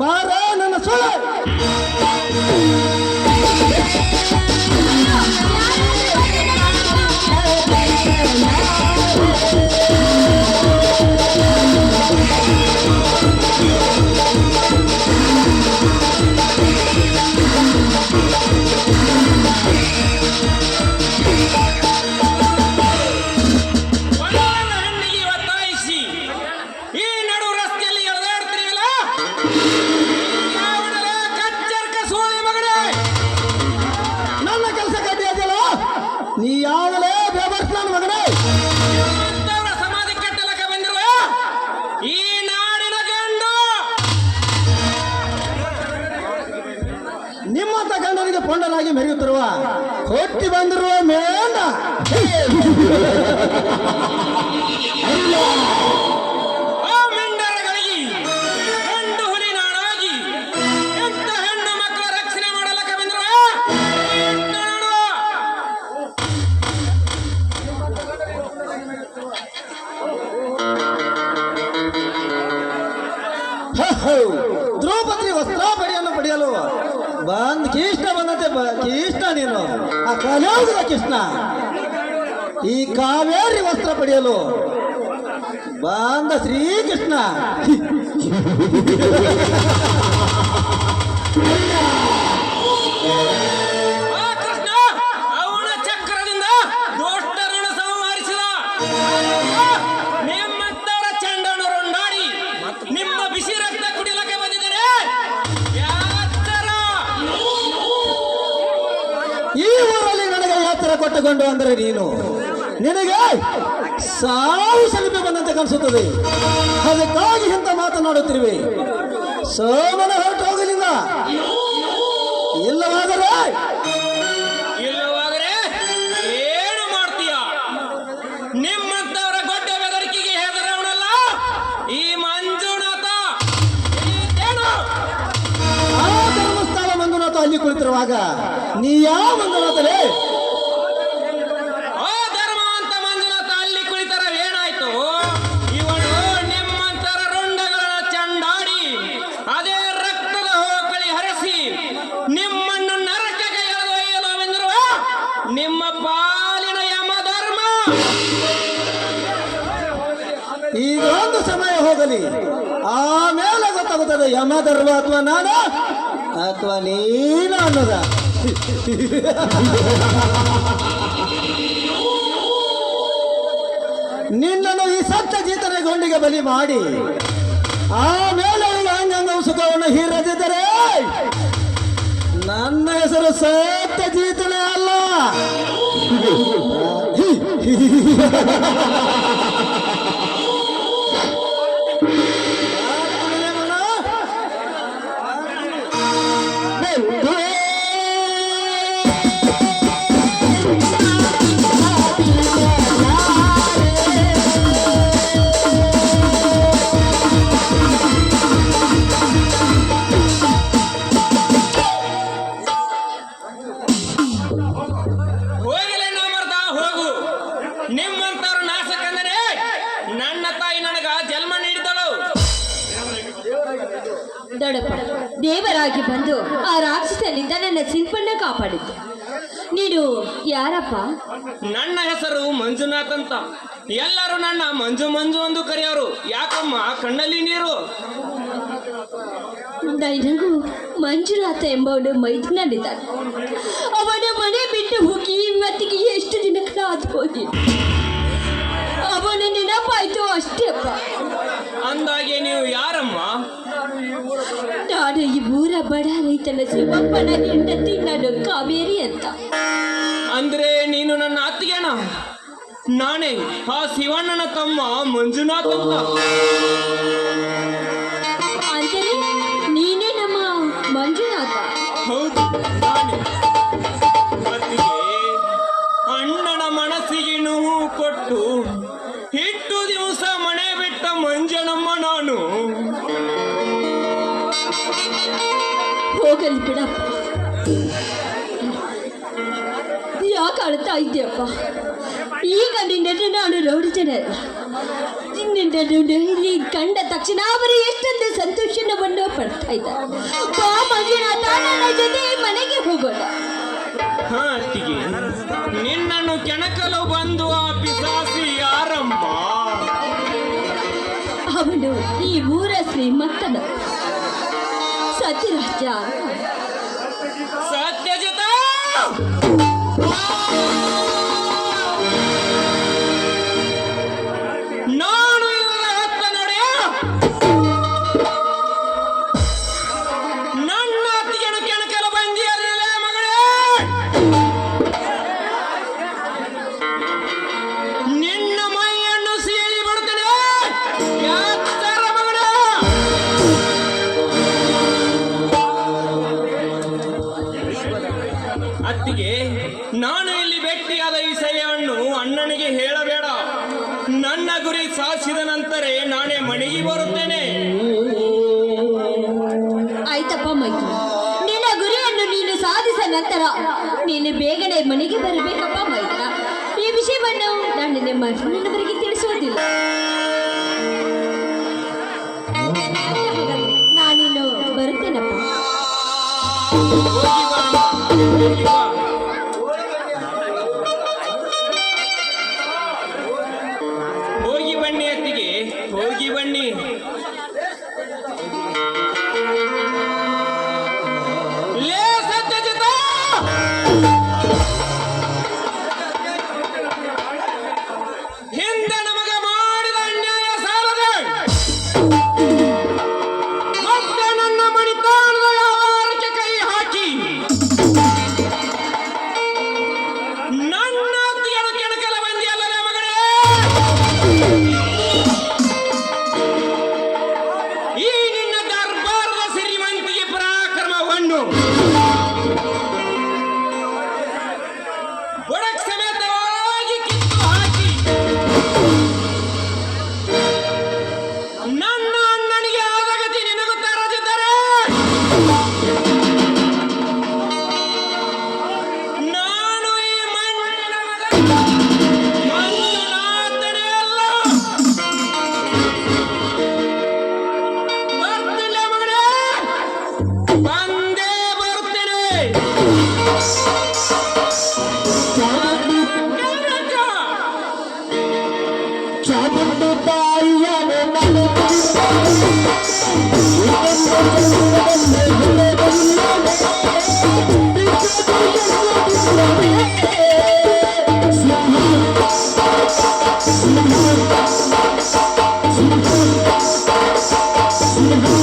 ಬಾರ ನನ್ನ ಸೊಳೆ ನಿಮ್ಮಂತ ಗಂಡನಿಗೆ ಪೊಂಡಲಾಗಿ ಮೆರೆಯುತ್ತಿರುವ ಹೊಟ್ಟಿ ಬಂದಿರುವ ಮೇಂಡ ಬಂದ್ ಕೃಷ್ಣ ಬಂದಂತೆ ಕೃಷ್ಣ ನೀನು. ಆ ಕಲಿಯೋಗದ ಕೃಷ್ಣ. ಈ ಕಾವೇರಿ ವಸ್ತ್ರ ಪಡೆಯಲು ಬಂದ ಶ್ರೀಕೃಷ್ಣ. ಈ ಊರಲ್ಲಿ ನನಗೆ ಯಾತ್ರ ಕೊಟ್ಟುಕೊಂಡು ಅಂದರೆ ನೀನು. ನಿನಗೆ ಸಾವು ಸಮೀಪ ಬಂದಂತೆ ಕಾಣಿಸುತ್ತದೆ. ಅದಕ್ಕಾಗಿ ಇಂಥ ಮಾತನಾಡುತ್ತಿರುವೆ. ಸೋಮನ ಹೊರಟು ಹೋಗಲಿಲ್ಲ. ಇಲ್ಲವಾದರೆ ಕುಳಿತಿರುವಾಗ ನೀ ಯಾವ ಮಂಜುನಾಥಲೇ ಆ ಧರ್ಮವಂತ ಮಂಜುನಾಥ ಅಲ್ಲಿ ಕುಳಿತರ ಏನಾಯ್ತು? ಇವನು ನಿಮ್ಮಂತರ ರುಂಡಗಳ ಚಂಡಾಡಿ ಅದೇ ರಕ್ತದ ಹೋಕಳಿ ಹರಸಿ ನಿಮ್ಮನ್ನು ನರಕಕ್ಕೆ ಎಳೆದೊಯ್ಯಲು ನಿಮ್ಮ ಪಾಲಿನ ಯಮ ಧರ್ಮ. ಈಗ ಒಂದು ಸಮಯ ಹೋಗಲಿ. ಆಮೇಲೆ ಗೊತ್ತಾಗುತ್ತದೆ ಯಮಧರ್ಮ ಅಥವಾ ನಾನು ಅಥವಾ ನೀನು ಅನ್ನೋದ. ನಿನ್ನನ್ನು ಈ ಸತ್ತ ಜೀತನ ಗೊಂಡಿಗೆ ಬಲಿ ಮಾಡಿ ಆಮೇಲೆ ಅವಳ ಸುಖವನ್ನು ಹೀರದಿದ್ದರೆ ನನ್ನ ಹೆಸರು ಸತ್ತ ಜೀತನೇ ಅಲ್ಲ. ದೇವರಾಗಿ ಬಂದು ಆ ರಾಕ್ಷಸನಿಂದ ನನ್ನ ಸಿಂಪನ್ನ ಕಾಪಾಡಿದ್ದೆ. ನೀನು ಯಾರಪ್ಪ? ನನ್ನ ಹೆಸರು ಮಂಜುನಾಥ್ ಅಂತ. ಎಲ್ಲರೂ ನನ್ನ ಮಂಜು ಮಂಜು ಎಂದು ಕರೆಯೋರು ಯಾಕಮ್ಮ? ಕಣ್ಣಲ್ಲಿ ನೀರು. ನನಗೂ ಮಂಜುನಾಥ ಎಂಬವನು ಮೈದುನಲ್ಲಿದ್ದಾನೆ. ಅವನ ಮನೆ ಬಿಟ್ಟು ಹೋಗಿ ಇವತ್ತಿಗೆ ಎಷ್ಟು ದಿನಕ್ಕೆ ಹೋಗಿ ನಾನು ಈ ಊರ ಬಡ ರೈತನ ಶಿವಪ್ಪನ ಹೆಂಡತಿ ನಾನು ಕಾವೇರಿ ಅಂತ. ಅಂದ್ರೆ ನೀನು ನನ್ನ ಅತ್ತಿಗೆಣ ನಾನೇ ಆ ಶಿವಣ್ಣನ ತಮ್ಮ ಮಂಜುನಾಥ ಅಂತ. ಅಂದರೆ ನೀನೇ ನಮ್ಮ ಮಂಜುನಾಥ? ಹೌದು ನಾನೇ. ಅತ್ತಿಗೆ ಅಣ್ಣನ ಮನಸ್ಸಿಗೆ ನೋವು ಕೊಟ್ಟು ಹೋಗಲಿ ಬಿಡಪ್ಪ. ಯಾಕೆ ಅಳ್ತಾ ಇದ್ದೀಯಪ್ಪ? ಈಗ ನಿನ್ನನ್ನು ನಾನು ನೋಡಿದ್ದೇನೆ ಇಲ್ಲಿ ಕಂಡ ತಕ್ಷಣ ಅವರು ಎಷ್ಟೊಂದು ಸಂತೋಷವನ್ನು ಪಡ್ತಾ ಇದ್ದಾರೆ. ಜೊತೆ ಮನೆಗೆ ಹೋಗೋಣ. ಹಾ ಅತ್ತಿಗೆ. ನಿನ್ನನ್ನು ಕೆಣಕಲು ಬಂದು ಆ ಪಿಸಾಸಿ ಯಾರಮ್ಮ? ಅವನು ಈ ಊರ ಶ್ರೀಮಂತನ. ಸತ್ಯರಾಜ ನಾನು ನನ್ನ ಗುರಿ ಸಾಧಿಸಿದ ನಂತರ ನಾನೇ ಮನೆಗೆ ಬರುತ್ತೇನೆ. ಆಯ್ತಪ್ಪ ಮೈತ್ರಿ. ನಿನ್ನ ಗುರಿಯನ್ನು ನೀನು ಸಾಧಿಸ ನಂತರ ನೀನು ಬೇಗನೆ ಮನೆಗೆ ಬರಬೇಕಪ್ಪ ಮೈತ್ರ. ಈ ವಿಷಯವನ್ನು ನಾನು ನಿಮ್ಮ ಅರ್ಜುನನವರಿಗೆ ತಿಳಿಸುವುದಿಲ್ಲ. the